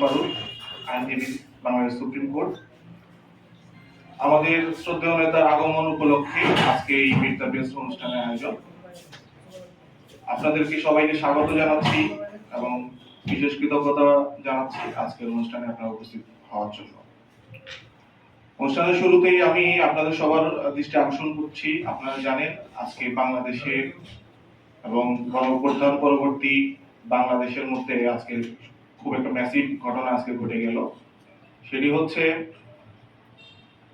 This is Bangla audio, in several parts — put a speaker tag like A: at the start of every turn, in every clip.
A: ফারুক আইনজীবী, বাংলাদেশ সুপ্রিম কোর্ট। আমাদের শ্রদ্ধেয় নেতার আগমন উপলক্ষে আজকে এই অনুষ্ঠানের আয়োজন। আপনাদেরকে সবাইকে স্বাগত জানাচ্ছি এবং বিশেষ কৃতজ্ঞতা জানাচ্ছি আজকের অনুষ্ঠানে আপনারা উপস্থিত হওয়ার জন্য। অনুষ্ঠানের শুরুতেই আমি আপনাদের সবার দৃষ্টি আকর্ষণ করছি। আপনারা জানেন আজকে বাংলাদেশে এবং গণঅভ্যুত্থান পরবর্তী বাংলাদেশের মধ্যে খুব একটা ম্যাসিভ ঘটনা আজকে ঘটে গেল। সেটি হচ্ছে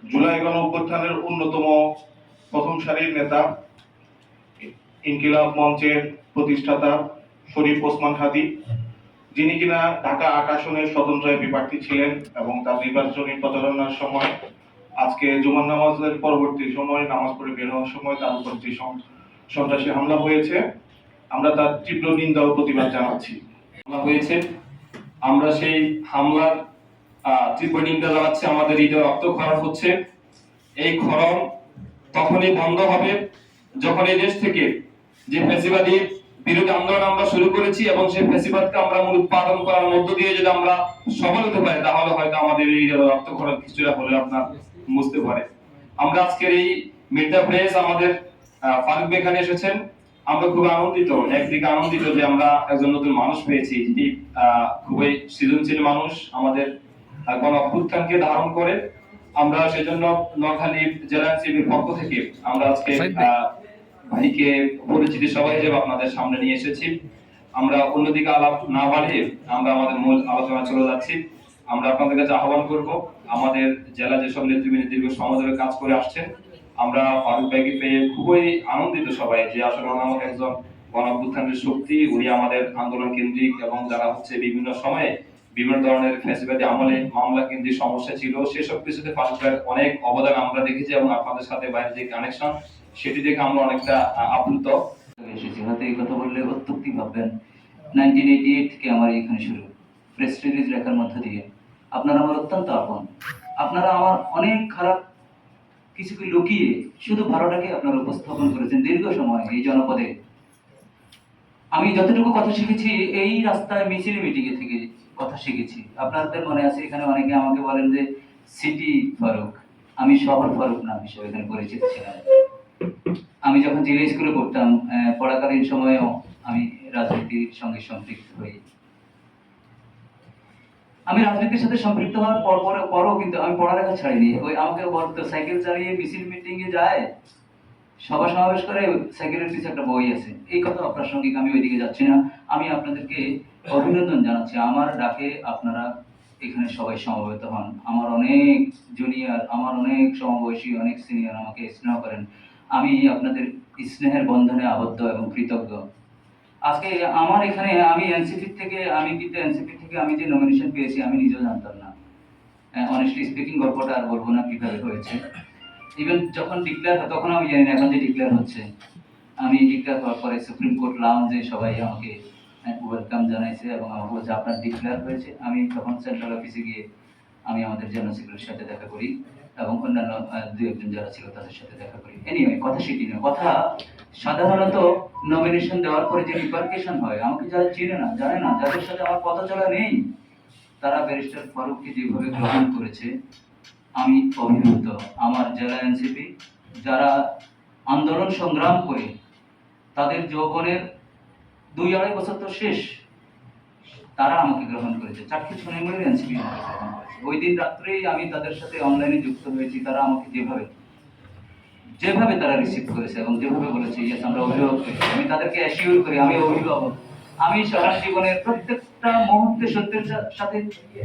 A: জুলাই গণ অভ্যুত্থানের অন্যতম প্রথম সারির নেতা, ইনকিলাব মঞ্চের প্রতিষ্ঠাতা শরীফ ওসমান হাদি। যিনি কিনা ঢাকা আট আসনের স্বতন্ত্র এমপি প্রার্থী ছিলেন এবং তার নির্বাচনী প্রচারণার সময়, আজকে জুমার নামাজের পরবর্তী সময়, নামাজ পড়ে বের হওয়ার সময় তার উপর যে সন্ত্রাসী হামলা হয়েছে, আমরা তার তীব্র নিন্দা ও প্রতিবাদ জানাচ্ছি।
B: হামলা হয়েছে। আমরা সেই হামলার তীব্র নিন্দা জানাচ্ছি। আমাদের হৃদয় রক্ত খরণ হচ্ছে। এই খরণ তখনই বন্ধ হবে যখন এই দেশ থেকে যে ফ্যাসিবাদী বিরোধী আন্দোলন আমরা শুরু করেছি এবং সেই ফ্যাসিবাদকে আমরা মূল উৎপাদন করার মধ্য দিয়ে যদি আমরা সফল হতে পারি, তাহলে হয়তো আমাদের এই রক্ত খরণ কিছুটা হলে আপনার বুঝতে পারে। আমরা আজকের এই মির্জা প্রেস আমাদের ফারুক এখানে এসেছেন। আমরা খুব আনন্দিত একদিকে আনন্দিত যে আমরা একজন নতুন মানুষ পেয়েছি যিনি আহ, খুবই সৃজনশীল মানুষ আমাদের গণ অভ্যুত্থানকে ধারণ করে। আমরা সেজন্য নোয়াখালী জেলা এনসিপির পক্ষ থেকে আমরা আজকে আহ, ভাইকে পরিচিতি সভা হিসেবে আপনাদের সামনে নিয়ে এসেছি। আমরা অন্যদিকে আলাপ না বাড়িয়ে আমরা আমাদের মূল আলোচনা চলে যাচ্ছি। আমরা আপনাদের কাছে আহ্বান করব আমাদের জেলা যেসব নেতৃবৃন্দ দীর্ঘ সময় ধরে কাজ করে আসছেন আমরা ফারুক ভাইকে পেয়ে খুবই আনন্দিত সবাই যে আসলে ওনার একজন গণ অভ্যুত্থানের শক্তি, উনি আমাদের আন্দোলন কেন্দ্রিক এবং যারা হচ্ছে বিভিন্ন সময়ে বিভিন্ন ধরনের ফ্যাসিবাদী আমলে মামলা কেন্দ্রিক সমস্যা ছিল, সেসব কিছুতে ফারুক ভাইয়ের অনেক অবদান আমরা দেখেছি এবং আপনাদের সাথে বাইরে যে কানেকশন সেটি দেখে আমরা অনেকটা আপ্লুত।
C: এসেছি হয়তো এই কথা বললে অত্যুক্তি ভাববেন। নাইনটিন এইটি এইট থেকে আমার এখানে শুরু। প্রেস রিলিজ লেখার মধ্য দিয়ে। আপনারা আমার অত্যন্ত আপন। আপনারা আমার অনেক খারাপ কিছুকে লুকিয়ে শুধু ভালোটাকে আপনারা উপস্থাপন করেছেন দীর্ঘ সময় এই জনপদে? আমি যতটুকু কথা শিখেছি, এই রাস্তায় মিছিল মিটিংয়ে থেকে কথা শিখেছি। আপনাদের মনে আছে, এখানে অনেকে আমাকে বলেন যে, সিটি ফারুক, আমি শহর ফারুক নাম হিসেবে এখানে পরিচিত ছিলাম। আমি যখন জেলা স্কুলে পড়তাম পড়াকালীন সময়েও আমি রাজনীতির সঙ্গে সম্পৃক্ত হই। আমি রাজনীতির সাথে সম্পৃক্ত হওয়ার পর পরে পরও কিন্তু আমি পড়ালেখা ছাড়িনি। ওই আমাকে বলতো, সাইকেল চালিয়ে মিছিল মিটিং এ যায়, সভা সমাবেশ করে সাইকেলের পিছনে একটা বই আছে। এই কথা অপ্রাসঙ্গিক, আমি ওইদিকে যাচ্ছি না। আমি আপনাদেরকে অভিনন্দন জানাচ্ছি। আমার ডাকে আপনারা এখানে সবাই সমবেত হন। আমার অনেক জুনিয়র, আমার অনেক সমবয়সী, অনেক সিনিয়র আমাকে স্নেহ করেন। আমি আপনাদের স্নেহের বন্ধনে আবদ্ধ এবং কৃতজ্ঞ। আজকে আমার এখানে আমি এনসিপি থেকে, আমি কিন্তু এনসিপি থেকে আমি যে নমিনেশন পেয়েছি, আমি নিজেও জানতাম না। অনেস্টলি স্পিকিং গল্পটা আর বলব না কীভাবে হয়েছে। ইভেন যখন ডিক্লেয়ার হয়, তখন আমি জানি না এখন যে ডিক্লেয়ার হচ্ছে। আমি ডিক্লেয়ার হওয়ার পরে সুপ্রিম কোর্ট লাউঞ্জে সবাই আমাকে ওয়েলকাম জানাইছে এবং আমাকে বলছে, আপনার ডিক্লেয়ার হয়েছে? আমি তখন সেন্ট্রাল অফিসে গিয়ে আমি আমাদের জেনারেল সেক্রেটারির সাথে দেখা করি। এবং অন্যান্য দু একজন যারা ছিল তাদের সাথে দেখা করি। এনিওয়ে কথা সেটি নয় কথা সাধারণত নমিনেশন দেওয়ার পরে যে রিপার্কেশন হয়, আমাকে যারা চিনে না, জানে না, যাদের সাথে আমার পথ চলা নেই, তারা ব্যারিস্টার ফারুককে যেভাবে গ্রহণ করেছে, আমি অভিভূত। আমার জেলা এনসিপি, যারা আন্দোলন সংগ্রাম করে, তাদের যৌবনের দুই আড়াই বছর তো শেষ। তারা আমাকে গ্রহণ করেছে। চারটি মিলে এনসিপি আমাকে গ্রহণ করেছে। ওই দিন রাত্রেই আমি তাদের সাথে অনলাইনে যুক্ত হয়েছি। তারা আমাকে যেভাবে যেভাবে তারা রিসিভ করেছে এবং যেভাবে বলেছে ইয়েস আমরা অভিভাবক আমি তাদেরকে অ্যাসিওর করি, আমি অভিভাবক। আমি সারা জীবনের প্রত্যেকটা মুহূর্তে সত্যের সাথে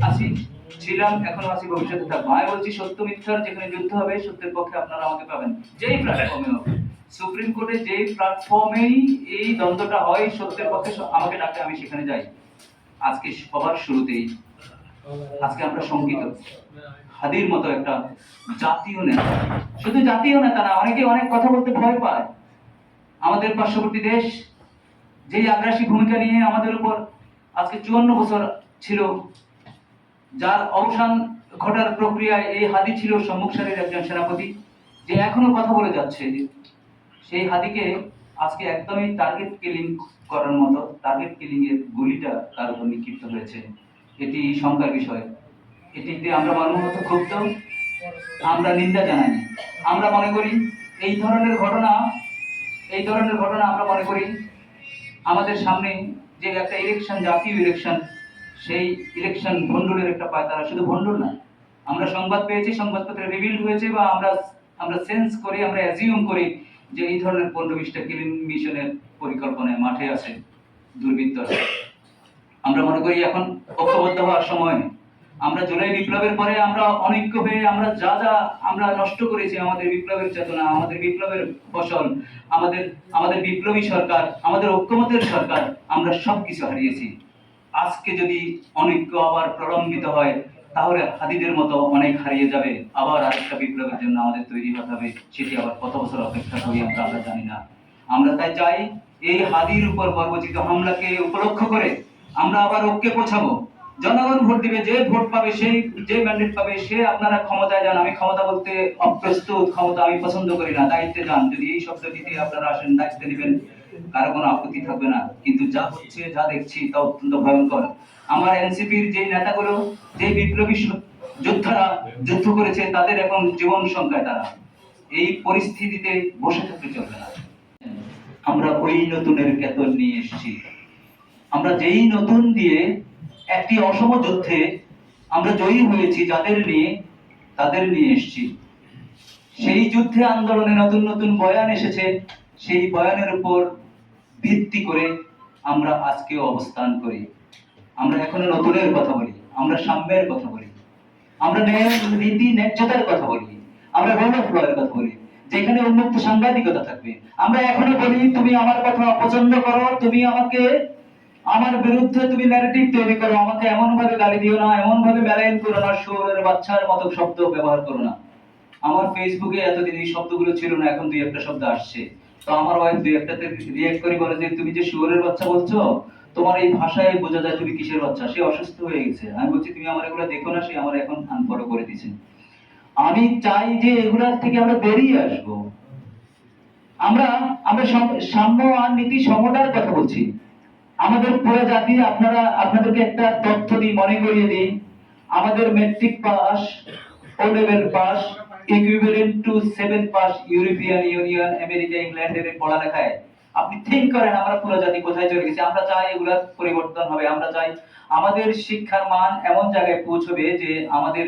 C: আছি ছিলাম, এখনও আছি, ভবিষ্যতে থাকব। আমি বলছি, সত্য মিথ্যার যেখানে যুদ্ধ হবে, সত্যের পক্ষে আপনারা আমাকে পাবেন। যেই প্ল্যাটফর্মে হবে সুপ্রিম কোর্টে যেই প্ল্যাটফর্মেই এই দ্বন্দ্বটা হয়, সত্যের পক্ষে আমাকে ডাকে, আমি সেখানে যাই। আজকে সবার শুরুতেই, আজকে আমরা সংগীত, হাদির মতো একটা জাতীয় নেতা। শুধু জাতীয় নেতা না অনেকে অনেক কথা বলতে ভয় পায়। আমাদের পার্শ্ববর্তী দেশ, যেই আগ্রাসী ভূমিকা নিয়ে আমাদের উপর আজকে চুয়ান্ন বছর ছিল, যার অবসান ঘটার প্রক্রিয়ায় এই হাদি ছিল সম্মুখ সারির একজন সেনাপতি, যে এখনও কথা বলে যাচ্ছে। সেই হাদিকে আজকে একদমই টার্গেট কিলিং করার মতো টার্গেট কিলিং এর গুলিটা তার উপর নিক্ষিপ্ত হয়েছে। এটি শঙ্কার বিষয়। এটিতে আমরা মর্মগত ক্ষুব্ধ। আমরা নিন্দা জানাই। আমরা মনে করি এই ধরনের ঘটনা, এই ধরনের ঘটনা আমরা মনে করি আমাদের সামনে যে একটা ইলেকশন জাতীয় ইলেকশন সেই ইলেকশন ভণ্ডুলের একটা পায়তারা শুধু ভণ্ডুল না। আমরা সংবাদ পেয়েছি, সংবাদপত্রে রিভিল হয়েছে বা আমরা আমরা সেন্স করি, আমরা অ্যাজিউম করি যে এই ধরনের পনেরো বিশটা কিলিং মিশনের পরিকল্পনায় মাঠে আছে দুর্বৃত্তরা। আমরা মনে করি এখন ঐক্যবদ্ধ হওয়ার সময়। আমরা জুলাই বিপ্লবের পরে আমরা অনৈক্য হয়ে আমরা যা যা আমরা নষ্ট করেছি, আমাদের বিপ্লবের চেতনা, আমাদের বিপ্লবের ফসল, আমাদের আমাদের বিপ্লবী সরকার, আমাদের ঐক্যমতের সরকার, আমরা সব কিছু হারিয়েছি। আজকে যদি অনৈক্য আবার প্রলম্বিত হয় তাহলে হাদিদের মতো অনেক হারিয়ে যাবে। আবার আরেকটা বিপ্লবের জন্য আমাদের তৈরি হতে হবে, সেটি আবার কত বছর অপেক্ষা করি আমরা আমরা জানি না। আমরা তাই চাই, এই হাদির উপর বর্বচিত হামলাকে উপলক্ষ করে আমরা আবার ঐক্যে পৌঁছাবো। জনগণ ভোট দিবে, যে ভোট পাবে সেই যে ম্যান্ডেট পাবে, সে আপনারা ক্ষমতায় যান। আমি ক্ষমতা বলতে অপ্রস্তুত, ক্ষমতা আমি পছন্দ করি না, দায়িত্বে যান। যদি এই শব্দটিতে আপনারা আসেন, দায়িত্বে নেবেন। কারও কোনো আপত্তি থাকবে না। কিন্তু যা হচ্ছে, যা দেখছি, তা অত্যন্ত ভয়ঙ্কর। আমার এনসিপির যে নেতাগুলো যে বিপ্লবী যোদ্ধারা যুদ্ধ করেছে, তাদের এখন জীবন সংখ্যায় তারা। এই পরিস্থিতিতে বসে থাকতে চলবে না। আমরা ওই নতুনের কেতন নিয়ে এসেছি। আমরা যেই নতুন দিয়ে একটি অসম যুদ্ধে আমরা জয়ী হয়েছি, যাদের নিয়ে, তাদের নিয়ে এসেছি। সেই যুদ্ধে আন্দোলনে নতুন নতুন বয়ান এসেছে। সেই বয়ানের উপর ভিত্তি করে আমরা আজকে অবস্থান করি। আমরা এখনও নতুনের কথা বলি, আমরা সাম্যের কথা বলি। আমরা নীতি, ন্যায্যতার কথা বলি। আমরা রোল কথা বলি, যেখানে উন্মুক্ত সাংবাদিকতা থাকবে। আমরা এখনও বলি, তুমি আমার কথা অপছন্দ করো, তুমি আমাকে, আমার বিরুদ্ধে তুমি ন্যারেটিভ তৈরি করো, আমাকে এমন ভাবে গালি দিও না এমন ভাবে মেলাইন করো না সুরের বাচ্চার মতো শব্দ ব্যবহার করো না। আমার ফেসবুকে এতদিন এই শব্দগুলো ছিল না, এখন দুই একটা শব্দ আসছে। তো আমার ওয়াইফ দুই একটাতে রিয়েক্ট করে বলে যে, তুমি যে শুয়োরের বাচ্চা বলছো, তোমার এই ভাষায় বোঝা যায় তুমি কিসের বাচ্চা? সে অসুস্থ হয়ে গেছে। আমি বলছি, তুমি আমার এগুলো দেখো না, সে আমার এখন আনফলো করে দিছে আমি চাই যে এগুলার থেকে আমরা বেরিয়ে আসব। আমরা আমরা সাম্য আর নীতি সমতার কথা বলছি। আমাদের পুরো জাতি, আপনারা, আপনাদেরকে একটা তথ্য দিই, মনে করিয়ে দিই। আমাদের matric pass O level pass equivalent to seven pass European Union America ইংল্যান্ডের পড়ালেখায়। আপনি থিঙ্ক করেন, আমরা পুরো জাতি কোথায় চলে গেছি? আমরা চাই এগুলা পরিবর্তন হবে, আমরা চাই আমাদের শিক্ষার মান এমন জায়গায় পৌঁছবে যে আমাদের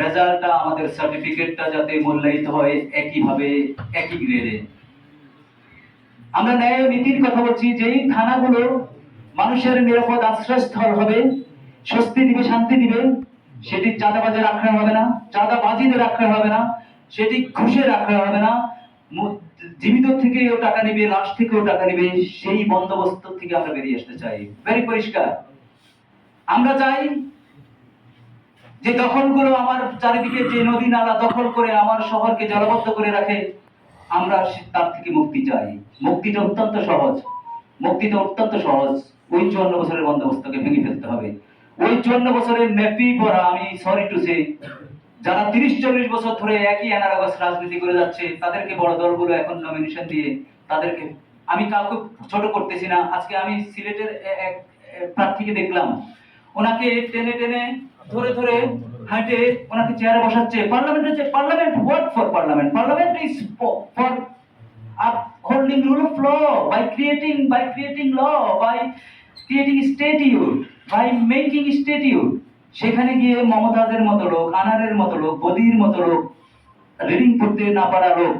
C: রেজাল্টটা আমাদের সার্টিফিকেটটা যাতে মূল্যায়িত হয় একইভাবে, একই গ্রেডে আমরা ন্যায় নীতির কথা বলছি, যেই থানাগুলো মানুষের নিরাপদ আশ্রয়স্থল হবে, স্বস্তি দিবে, শান্তি দিবে সেটি চাঁদাবাজের আখড়া হবে না, চাঁদাবাজিদের আখড়া হবে না, সেটি ঘুষের আখড়া হবে না। জীবিত থেকেও টাকা নিবে, লাশ থেকেও টাকা নিবে, সেই বন্দোবস্ত থেকে আমরা বেরিয়ে আসতে চাই। ভেরি পরিষ্কার। আমরা চাই যে দখলগুলো আমার চারিদিকে যে নদী নালা দখল করে আমার শহরকে জলবদ্ধ করে রাখে, আমরা তার থেকে মুক্তি চাই। মুক্তিটা অত্যন্ত সহজ। মুক্তিটা অত্যন্ত সহজ। ওই চুয়ান্ন বছরের বন্দোবস্তকে ভেঙে ফেলতে হবে। ওই চুয়ান্ন বছরের ন্যাপি পড়া আমি সরি টু সে যারা তিরিশ, চল্লিশ বছর ধরে একই অ্যানারাগাস রাজনীতি করে যাচ্ছে, তাদেরকে বড় দলগুলো এখন নমিনেশন দিয়ে তাদেরকে, আমি কাউকে ছোট করতেছি না, আজকে আমি সিলেটের এক প্রার্থীকে দেখলাম। ওনাকে টেনে টেনে ধরে ধরে হাঁটে ওনাকে চেয়ারে বসাচ্ছে, পার্লামেন্ট হচ্ছে parliament what for parliament parliament is for upholding rule of law by creating by creating law, by creating statute by making statute সেখানে গিয়ে মমতাজের মতো লোক আনারের মতো লোক বদির মতো লোক রিডিং পড়তে না পারা লোক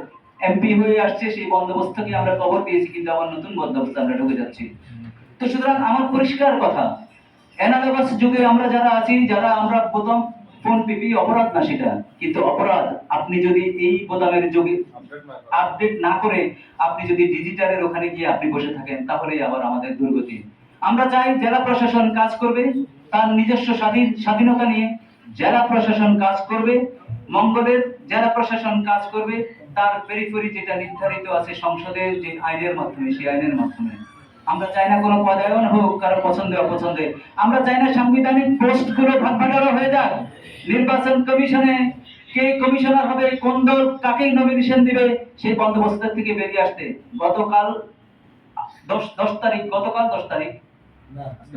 C: এমপি হয়ে আসছে সেই বন্দোবস্তকে আমরা কবর দিয়েছি কিন্তু আবার নতুন বন্দোবস্ত আমরা ঢুকে যাচ্ছি। তো সুতরাং আমার পরিষ্কার কথা অ্যানালগাস যুগে আমরা যারা আছি যারা আমরা প্রথম ফোন পিপি অপরাধ না সেটা কিন্তু অপরাধ আপনি যদি এই বোতামের যুগে আপডেট না করে। আপনি যদি ডিজিটালের ওখানে গিয়ে আপনি বসে থাকেন তাহলেই আবার আমাদের দুর্গতি। আমরা চাই জেলা প্রশাসন কাজ করবে, তার নিজস্ব স্বাধীন, স্বাধীনতা নিয়ে জেলা প্রশাসন কাজ করবে, মঙ্গলের জেলা প্রশাসন কাজ করবে, তার পেরিফেরি যেটা নির্ধারিত আছে সংসদের যে আইনের মাধ্যমে, সেই আইনের মাধ্যমে। আমরা চাই না কোনো পদায়ন হোক, কারও পছন্দে, অপছন্দে। আমরা চাই না সাংবিধানিক পোস্টগুলো ভাগ হয়ে যাক। নির্বাচন কমিশনে কে কমিশনার হবে, কোন দল কাকে নমিনেশন দিবে, সেই বন্দোবস্ত থেকে বেরিয়ে আসতে গতকাল, দশ দশ তারিখ, গতকাল দশ তারিখ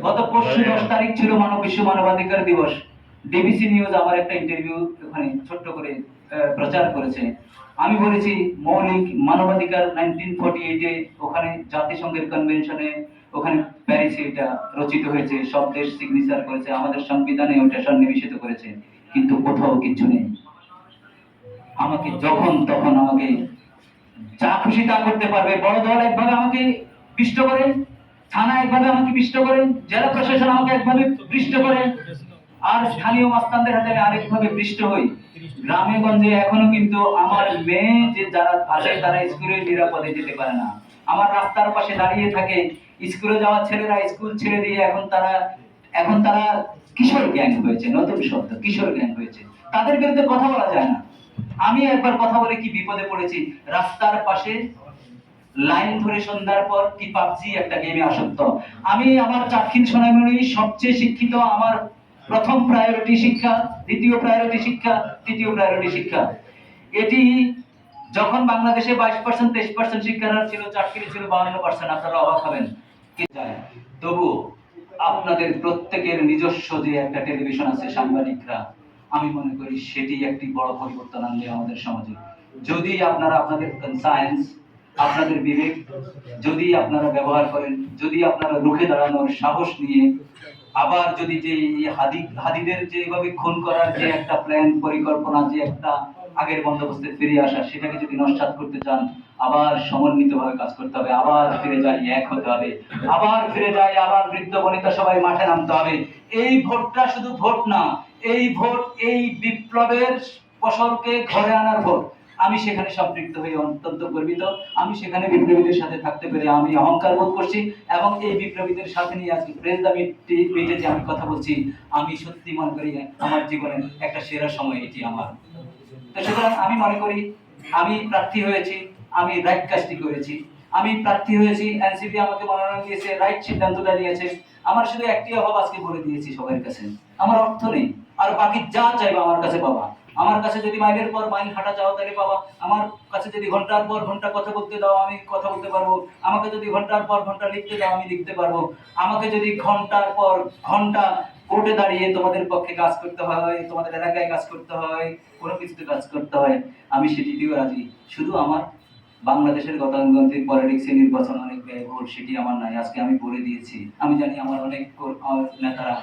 C: গত পরশু দশ তারিখ ছিল মানব বিশ্ব মানবাধিকার দিবস। ডিবিসি নিউজ আমার একটা ইন্টারভিউ ওখানে ছোট্ট করে প্রচার করেছে। আমি বলেছি, মৌলিক মানবাধিকার নাইনটিন ফর্টি এইটে ওখানে জাতিসংঘের কনভেনশনে ওখানে প্যারিসে এটা রচিত হয়েছে। সব দেশ সিগনেচার করেছে। আমাদের সংবিধানে ওটা সন্নিবেশিত করেছে। কিন্তু কোথাও কিছু নেই। আমাকে যখন তখন আমাকে যা খুশি তা করতে পারবে। বড় দল একভাবে আমাকে পিষ্ট করে। থানা একভাবে আমাকে পিষ্ট করে জেলা প্রশাসন আমাকে একভাবে পৃষ্ঠ করে আর স্থানীয় মাস্তানদের হাতে আমি আরেকভাবে পৃষ্ঠ হই। গ্রামে গঞ্জে এখনও কিন্তু আমার মেয়ে যে যারা আসে তারা স্কুলে নিরাপদে যেতে পারে না। আমার রাস্তার পাশে দাঁড়িয়ে থাকে, স্কুলে যাওয়া ছেলেরা স্কুল ছেড়ে দিয়ে এখন তারা এখন তারা কিশোর গ্যাং হয়েছে, নতুন শব্দ, কিশোর গ্যাং হয়েছে। তাদের বিরুদ্ধে কথা বলা যায় না। আমি একবার কথা বলে কি বিপদে পড়েছি? রাস্তার পাশে লাইন ধরে সন্ধ্যার পর কি পাবজি একটা গেমে আসক্ত। আমি আমার চাক্ষিণ সোনামণি সবচেয়ে শিক্ষিত, আমার প্রথম প্রায়োরিটি শিক্ষা, দ্বিতীয় প্রায়োরিটি শিক্ষা, তৃতীয় প্রায়োরিটি শিক্ষা। এটি যখন বাংলাদেশে বাইশ পার্সেন্ট তেইশ পার্সেন্ট শিক্ষার হার ছিল, চাকরি ছিল বাহান্ন পার্সেন্ট আপনারা অবাক হবেন। তবু আপনাদের প্রত্যেকের নিজস্ব যে একটা টেলিভিশন আছে, সাংবাদিকরা, আমি মনে করি সেটি একটি বড় পরিবর্তন আনবে আমাদের সমাজে। যদি আপনারা আপনাদের সায়েন্স আপনাদের বিবেক, যদি আপনারা ব্যবহার করেন, যদি আপনারা রুখে দাঁড়ানোর সাহস নিয়ে, আবার যদি যে হাদি, হাদিদের যে এভাবে খুন করার যে একটা প্ল্যান পরিকল্পনা, যে একটা আগের বন্দোবস্তে ফিরে আসা, সেটাকে যদি নস্বাত করতে চান, আবার সমন্বিতভাবে কাজ করতে হবে, আবার ফিরে যাই এক হতে হবে, আবার ফিরে যাই আবার বৃদ্ধ বনিতা সবাই মাঠে নামতে হবে। এই ভোটটা শুধু ভোট না, এই ভোট, এই বিপ্লবের ফসলকে ঘরে আনার ভোট। আমি সেখানে সম্পৃক্ত হয়ে অত্যন্ত গর্বিত। আমি সেখানে বিপ্লবীদের সাথে থাকতে পেরে আমি অহংকার বোধ করছি এবং এই বিপ্লবীদের সাথে নিয়ে আজকে প্রেস দাবি মিটে যে আমি কথা বলছি, আমি সত্যি মনে করি আমার জীবনের একটা সেরা সময় এটি আমার। তো সুতরাং আমি মনে করি, আমি প্রার্থী হয়েছি, আমি রাইট কাজটি করেছি। আমি প্রার্থী হয়েছি, এনসিপি আমাকে মনোনয়ন দিয়েছে রাইট সিদ্ধান্তটা নিয়েছে। আমার শুধু একটি অভাব আজকে বলে দিয়েছি সবার কাছে। আমার অর্থ নেই। আর বাকি যা চাইবা আমার কাছে পাবা। আমার কাছে যদি মাইলের পর মাইল হাঁটা চাও তাহলে বাবা, আমার কাছে যদি ঘণ্টার পর ঘণ্টা কথা বলতে দাও, আমি কথা বলতে পারব। আমাকে যদি ঘণ্টার পর ঘণ্টা লিখতে দাও, আমি লিখতে পারব। আমাকে যদি ঘণ্টার পর ঘণ্টা কোর্টে দাঁড়িয়ে তোমাদের পক্ষে কাজ করতে হয়, তোমাদের এলাকায় কাজ করতে হয়, কোনো কিছুতে কাজ করতে হয়, আমি সেটিতেও রাজি। শুধু আমার বাংলাদেশের গতানুগন্ত্রিক পলিটিক্সে নির্বাচন অনেক ব্যয়বহুল, সেটি আমার নাই। আজকে আমি বলে দিয়েছি। আমি জানি আমার অনেক নেতারা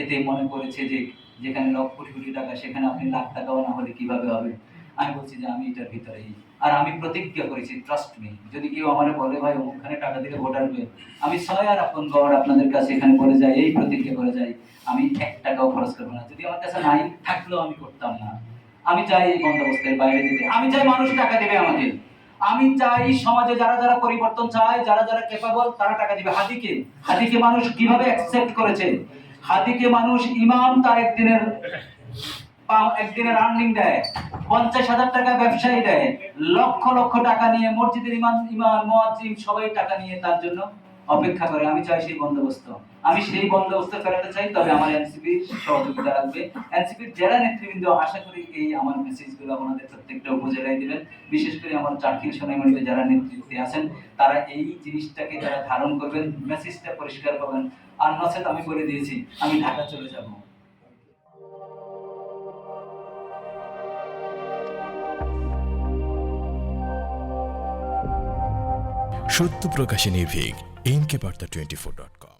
C: এতে মনে করেছে যে যেখানে লক্ষ কোটি কোটি টাকা, সেখানে আপনি লাখ টাকাও না হলে কীভাবে হবে? আমি বলছি যে আমি এটার ভিতরেই। আর আমি প্রতিজ্ঞা করেছি ট্রাস্ট মি যদি কেউ আমার বলে, ভাই, ওখানে টাকা দিলে ভোট আসবে। আমি ছয় আর আপন গড় আপনাদের কাছে এখানে বলে যাই, এই প্রতিজ্ঞা করে যাই, আমি এক টাকাও খরচ করব না। যদি আমার কাছে নাই, থাকলেও আমি করতাম না। আমি চাই এই বন্দোবস্তের বাইরে যেতে। আমি চাই মানুষ টাকা দেবে আমাকে। আমি চাই সমাজে যারা যারা পরিবর্তন চায়, যারা যারা কেপাবল তারা টাকা দিবে। হাদিকে হাদিকে মানুষ কীভাবে অ্যাকসেপ্ট করেছে? হাদিকে মানুষ ইমাম তার একদিনের একদিনের আর্নিং দেয়, পঞ্চাশ হাজার টাকা দেয়, লক্ষ লক্ষ টাকা নিয়ে মসজিদের ইমাম ইমাম মুয়াজ্জিম সবাই টাকা নিয়ে তার জন্য অপেক্ষা করে। আমি চাই সেই বন্দোবস্ত। আমি সেই বন্দোবস্ত ফেরাতে চাই, তবে আমার এনসিপির সহযোগিতা লাগবে এনসিপির নেতৃবৃন্দ, আশা করি এই আমার মেসেজগুলো আপনাদের প্রত্যেকটা উপজেলায় দিবেন। বিশেষ করে আমার চাকরির সোনাইমণিতে যারা নেতৃত্বে আছেন, তারা এই জিনিসটাকে যারা ধারণ করবেন মেসেজটা পরিষ্কার পাবেন আর নচেত আমি বলে দিয়েছি, আমি ঢাকা চলে যাব।
D: সত্য প্রকাশে নির্ভীক NK Barta twenty four dot com